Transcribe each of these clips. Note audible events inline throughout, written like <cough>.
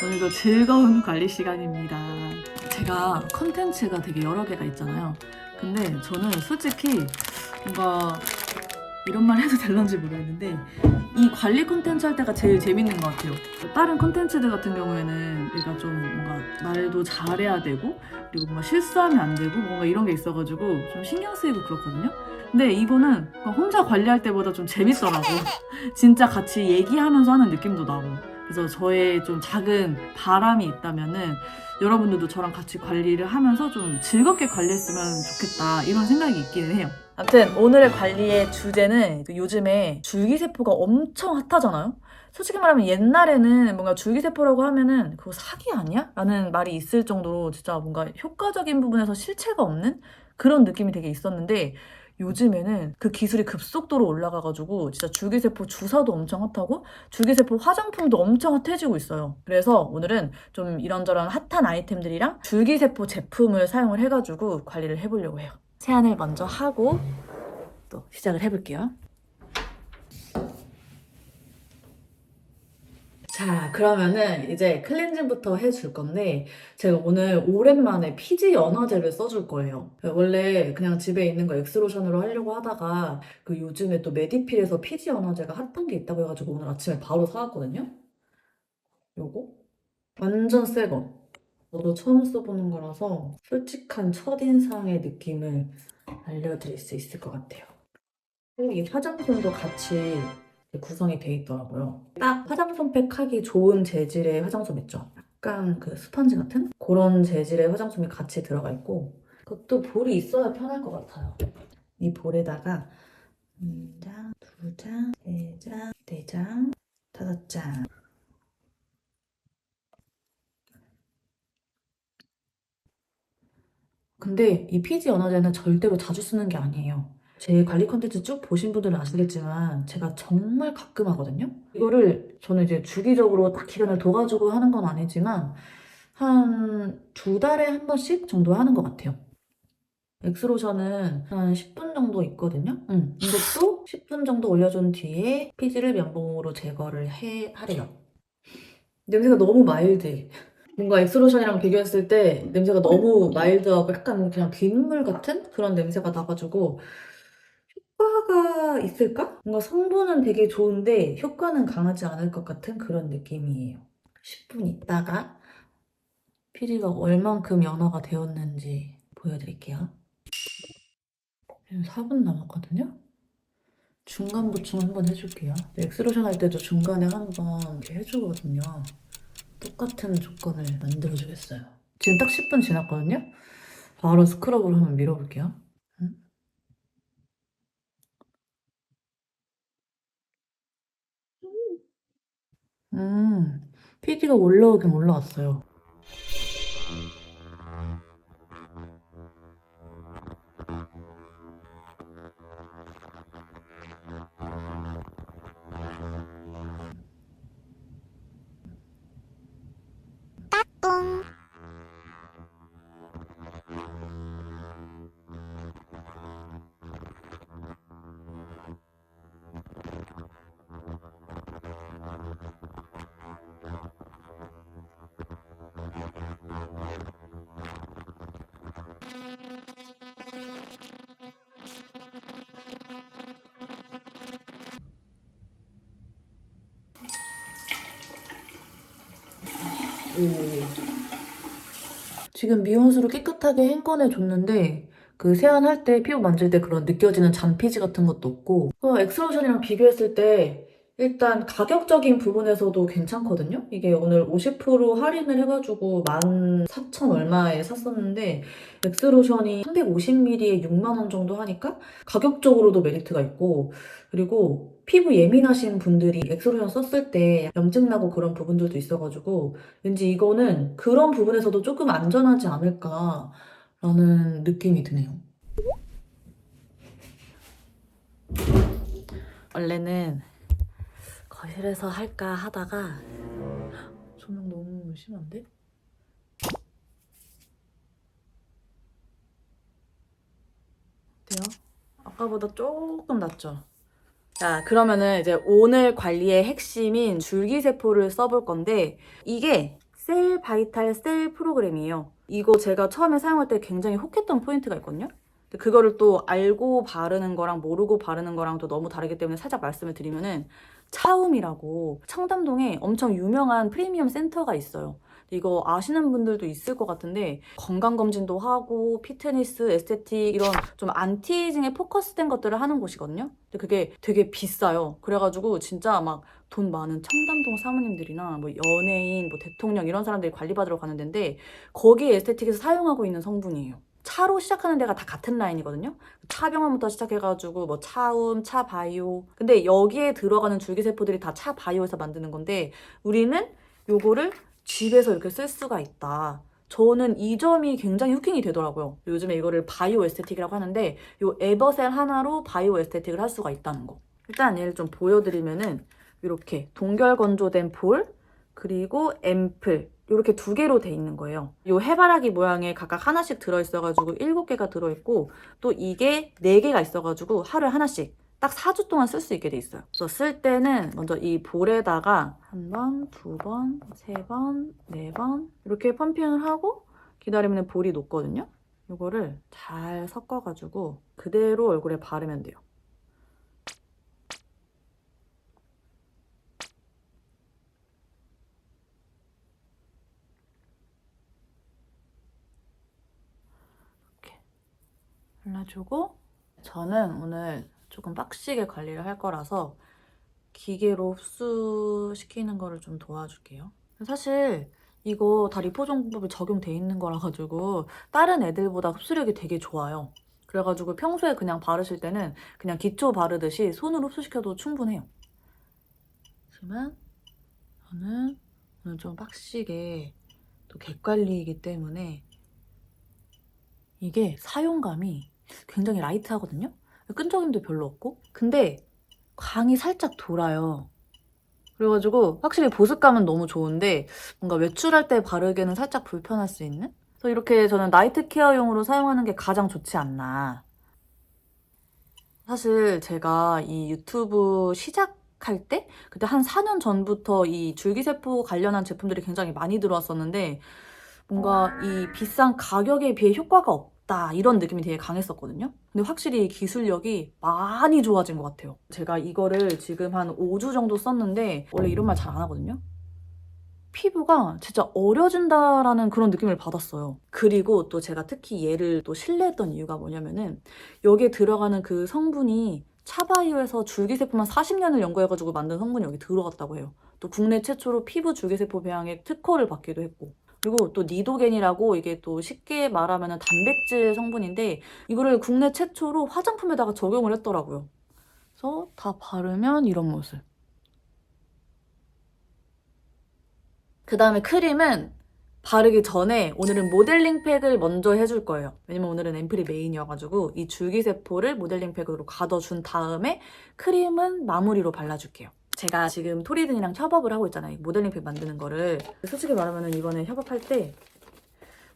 오늘도 즐거운 관리 시간입니다. 제가 컨텐츠가 되게 여러 개가 있잖아요. 근데 저는 솔직히 뭔가 이런 말 해도 될런지 모르겠는데 이 관리 컨텐츠 할 때가 제일 재밌는 것 같아요. 다른 컨텐츠들 같은 경우에는 내가 좀 뭔가 말도 잘해야 되고 그리고 뭔가 실수하면 안 되고 뭔가 이런 게 있어가지고 좀 신경 쓰이고 그렇거든요. 근데 이거는 혼자 관리할 때보다 좀 재밌더라고. <laughs> 진짜 같이 얘기하면서 하는 느낌도 나고. 그래서 저의 좀 작은 바람이 있다면은 여러분들도 저랑 같이 관리를 하면서 좀 즐겁게 관리했으면 좋겠다 이런 생각이 있기는 해요. 아무튼 오늘의 관리의 주제는 그 요즘에 줄기세포가 엄청 핫하잖아요. 솔직히 말하면 옛날에는 뭔가 줄기세포라고 하면은 그거 사기 아니야? 라는 말이 있을 정도로 진짜 뭔가 효과적인 부분에서 실체가 없는 그런 느낌이 되게 있었는데 요즘에는 그 기술이 급속도로 올라가가지고 진짜 줄기세포 주사도 엄청 핫하고 줄기세포 화장품도 엄청 핫해지고 있어요. 그래서 오늘은 좀 이런저런 핫한 아이템들이랑 줄기세포 제품을 사용을 해가지고 관리를 해보려고 해요. 세안을 먼저 하고 또 시작을 해볼게요. 자, 그러면은 이제 클렌징부터 해줄 건데, 제가 오늘 오랜만에 피지 연화제를 써줄 거예요. 원래 그냥 집에 있는 거 엑스로션으로 하려고 하다가, 그 요즘에 또 메디필에서 피지 연화제가 핫한 게 있다고 해가지고 오늘 아침에 바로 사왔거든요? 요거? 완전 새 거. 저도 처음 써보는 거라서 솔직한 첫인상의 느낌을 알려드릴 수 있을 것 같아요. 그리고 이 화장품도 같이 구성이 돼 있더라고요. 딱 화장솜팩 하기 좋은 재질의 화장솜 있죠? 약간 그 스펀지 같은? 그런 재질의 화장솜이 같이 들어가 있고 그것도 볼이 있어야 편할 것 같아요. 이 볼에다가 한 장, 두 장, 세 장, 네 장, 다섯 장 근데 이 피지 연화제는 절대로 자주 쓰는 게 아니에요. 제 관리 컨텐츠 쭉 보신 분들은 아시겠지만 제가 정말 가끔 하거든요. 이거를 저는 이제 주기적으로 딱 기간을 둬가지고 하는 건 아니지만 한 두 달에 한 번씩 정도 하는 것 같아요. 엑스로션은 한 10분 정도 있거든요. 음, 이것도 10분 정도 올려준 뒤에 피지를 면봉으로 제거를 해 하래요. 냄새가 너무 마일드해. 뭔가 엑스로션이랑 비교했을 때 냄새가 너무 마일드하고 약간 그냥 빗물 같은 그런 냄새가 나가지고 효과가 있을까? 뭔가 성분은 되게 좋은데 효과는 강하지 않을 것 같은 그런 느낌이에요. 10분 있다가 피지가 얼만큼 연화가 되었는지 보여드릴게요. 지금 4분 남았거든요? 중간 보충 한번 해줄게요. 엑스로션 할 때도 중간에 한번 이렇게 해주거든요. 똑같은 조건을 만들어주겠어요. 지금 딱 10분 지났거든요? 바로 스크럽으로 한번 밀어볼게요. 음? 음, PD가 올라오긴 올라왔어요. 지금 미온수로 깨끗하게 헹궈내 줬는데 그 세안할 때 피부 만질 때 그런 느껴지는 잔피지 같은 것도 없고. 그 엑스로션이랑 비교했을 때 일단 가격적인 부분에서도 괜찮거든요. 이게 오늘 50% 할인을 해가지고 14,000 얼마에 샀었는데 엑스로션이 350ml에 6만 원 정도 하니까 가격적으로도 메리트가 있고. 그리고 피부 예민하신 분들이 엑스로션 썼을 때 염증 나고 그런 부분들도 있어가지고 왠지 이거는 그런 부분에서도 조금 안전하지 않을까라는 느낌이 드네요. 원래는 거실에서 할까 하다가 조명 너무 심한데? 어때요? 아까보다 조금 낫죠? 자, 그러면은 이제 오늘 관리의 핵심인 줄기세포를 써볼 건데, 이게 셀 바이탈 셀 프로그램이에요. 이거 제가 처음에 사용할 때 굉장히 혹했던 포인트가 있거든요. 그거를 또 알고 바르는 거랑 모르고 바르는 거랑 또 너무 다르기 때문에 살짝 말씀을 드리면은 차움이라고 청담동에 엄청 유명한 프리미엄 센터가 있어요. 이거 아시는 분들도 있을 것 같은데 건강검진도 하고 피트니스, 에스테틱 이런 좀 안티에이징에 포커스된 것들을 하는 곳이거든요. 근데 그게 되게 비싸요. 그래가지고 진짜 막 돈 많은 청담동 사모님들이나 뭐 연예인, 뭐 대통령 이런 사람들이 관리받으러 가는 데인데 거기에 에스테틱에서 사용하고 있는 성분이에요. 차로 시작하는 데가 다 같은 라인이거든요. 차병원부터 시작해가지고 뭐 차움, 차바이오. 근데 여기에 들어가는 줄기세포들이 다 차바이오에서 만드는 건데 우리는 요거를 집에서 이렇게 쓸 수가 있다. 저는 이 점이 굉장히 후킹이 되더라고요. 요즘에 이거를 바이오 에스테틱이라고 하는데 요 에버셀 하나로 바이오 에스테틱을 할 수가 있다는 거. 일단 얘를 좀 보여드리면은 이렇게 동결 건조된 볼 그리고 앰플 이렇게 두 개로 돼 있는 거예요. 요 해바라기 모양에 각각 하나씩 들어있어가지고 일곱 개가 들어있고 또 이게 네 개가 있어가지고 하루에 하나씩 딱 4주 동안 쓸 수 있게 돼 있어요. 그래서 쓸 때는 먼저 이 볼에다가 한 번, 두 번, 세 번, 네 번 이렇게 펌핑을 하고 기다리면 볼이 녹거든요. 이거를 잘 섞어가지고 그대로 얼굴에 바르면 돼요. 이렇게 발라주고 저는 오늘 조금 빡시게 관리를 할 거라서 기계로 흡수시키는 거를 좀 도와줄게요. 사실 이거 다 리포정법이 적용돼 있는 거라 가지고 다른 애들보다 흡수력이 되게 좋아요. 그래가지고 평소에 그냥 바르실 때는 그냥 기초 바르듯이 손으로 흡수시켜도 충분해요. 하지만 저는 오늘 좀 빡시게 또 객관리이기 때문에 이게 사용감이 굉장히 라이트하거든요. 끈적임도 별로 없고 근데 광이 살짝 돌아요. 그래가지고 확실히 보습감은 너무 좋은데 뭔가 외출할 때 바르기에는 살짝 불편할 수 있는? 그래서 이렇게 저는 나이트 케어용으로 사용하는 게 가장 좋지 않나. 사실 제가 이 유튜브 시작할 때 그때 한 4년 전부터 이 줄기세포 관련한 제품들이 굉장히 많이 들어왔었는데 뭔가 이 비싼 가격에 비해 효과가 없 다 이런 느낌이 되게 강했었거든요. 근데 확실히 기술력이 많이 좋아진 것 같아요. 제가 이거를 지금 한 5주 정도 썼는데 원래 이런 말 잘 안 하거든요. 피부가 진짜 어려진다라는 그런 느낌을 받았어요. 그리고 또 제가 특히 얘를 또 신뢰했던 이유가 뭐냐면은 여기에 들어가는 그 성분이 차바이오에서 줄기세포만 40년을 연구해가지고 만든 성분이 여기 들어갔다고 해요. 또 국내 최초로 피부 줄기세포 배양에 특허를 받기도 했고. 그리고 또 니도겐이라고 이게 또 쉽게 말하면 단백질 성분인데 이거를 국내 최초로 화장품에다가 적용을 했더라고요. 그래서 다 바르면 이런 모습. 그 다음에 크림은 바르기 전에 오늘은 모델링 팩을 먼저 해줄 거예요. 왜냐면 오늘은 앰플이 메인이어가지고 이 줄기세포를 모델링 팩으로 가둬준 다음에 크림은 마무리로 발라줄게요. 제가 지금 토리든이랑 협업을 하고 있잖아요. 이 모델링 팩 만드는 거를. 솔직히 말하면 이번에 협업할 때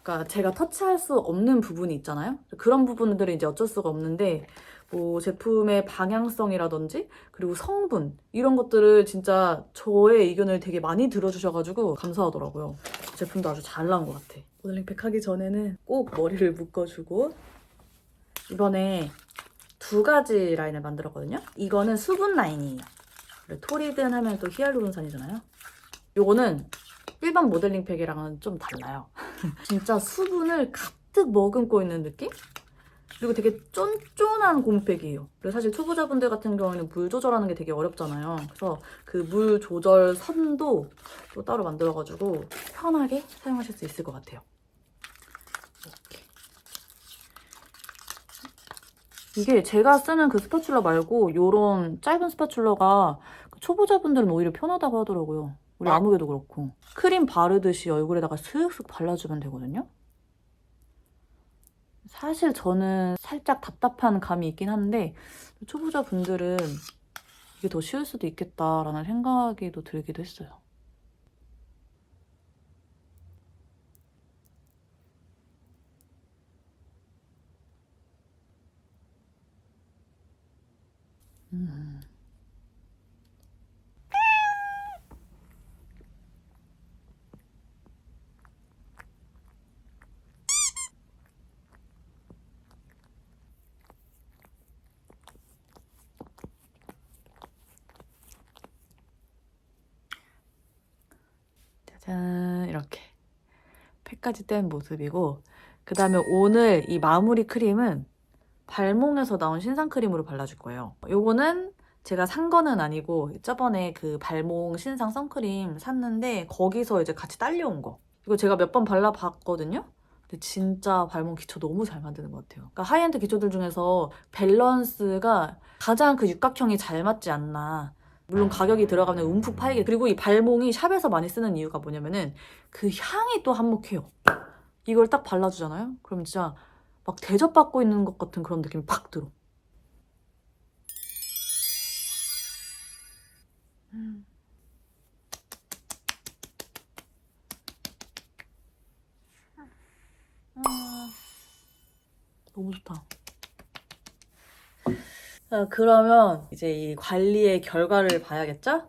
그러니까 제가 터치할 수 없는 부분이 있잖아요. 그런 부분들은 이제 어쩔 수가 없는데 뭐 제품의 방향성이라든지 그리고 성분 이런 것들을 진짜 저의 의견을 되게 많이 들어주셔가지고 감사하더라고요. 제품도 아주 잘 나온 것 같아. 모델링팩 하기 전에는 꼭 머리를 묶어주고 이번에 두 가지 라인을 만들었거든요. 이거는 수분 라인이에요. 토리든 하면 또 히알루론산이잖아요. 요거는 일반 모델링 팩이랑은 좀 달라요. <laughs> 진짜 수분을 가득 머금고 있는 느낌? 그리고 되게 쫀쫀한 곰팩이에요. 그리고 사실 초보자분들 같은 경우에는 물 조절하는 게 되게 어렵잖아요. 그래서 그 물 조절 선도 또 따로 만들어가지고 편하게 사용하실 수 있을 것 같아요. 이렇게. 이게 제가 쓰는 그 스파츌러 말고 요런 짧은 스파츌러가 그 초보자분들은 오히려 편하다고 하더라고요. 우리 아무개도 그렇고. 크림 바르듯이 얼굴에다가 슥슥 발라주면 되거든요. 사실 저는 살짝 답답한 감이 있긴 한데 초보자분들은 이게 더 쉬울 수도 있겠다라는 생각이 또 들기도 했어요. 짠 이렇게 팩까지 뗀 모습이고 그 다음에 오늘 이 마무리 크림은 발몽에서 나온 신상 크림으로 발라줄 거예요. 요거는 제가 산 거는 아니고 저번에 그 발몽 신상 선크림 샀는데 거기서 이제 같이 딸려온 거. 이거 제가 몇 번 발라봤거든요. 근데 진짜 발몽 기초 너무 잘 만드는 것 같아요. 그러니까 하이엔드 기초들 중에서 밸런스가 가장 그 육각형이 잘 맞지 않나. 물론 가격이 들어가면 움푹 파이게. 그리고 이 발몽이 샵에서 많이 쓰는 이유가 뭐냐면은 그 향이 또 한몫해요. 이걸 딱 발라주잖아요? 그럼 진짜 막 대접받고 있는 것 같은 그런 느낌이 팍 들어. 음. 아, 너무 좋다. 자, 그러면 이제 이 관리의 결과를 봐야겠죠?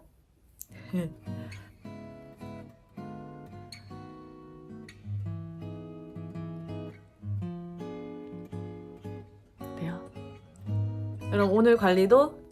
어때요? 여러분 오늘 관리도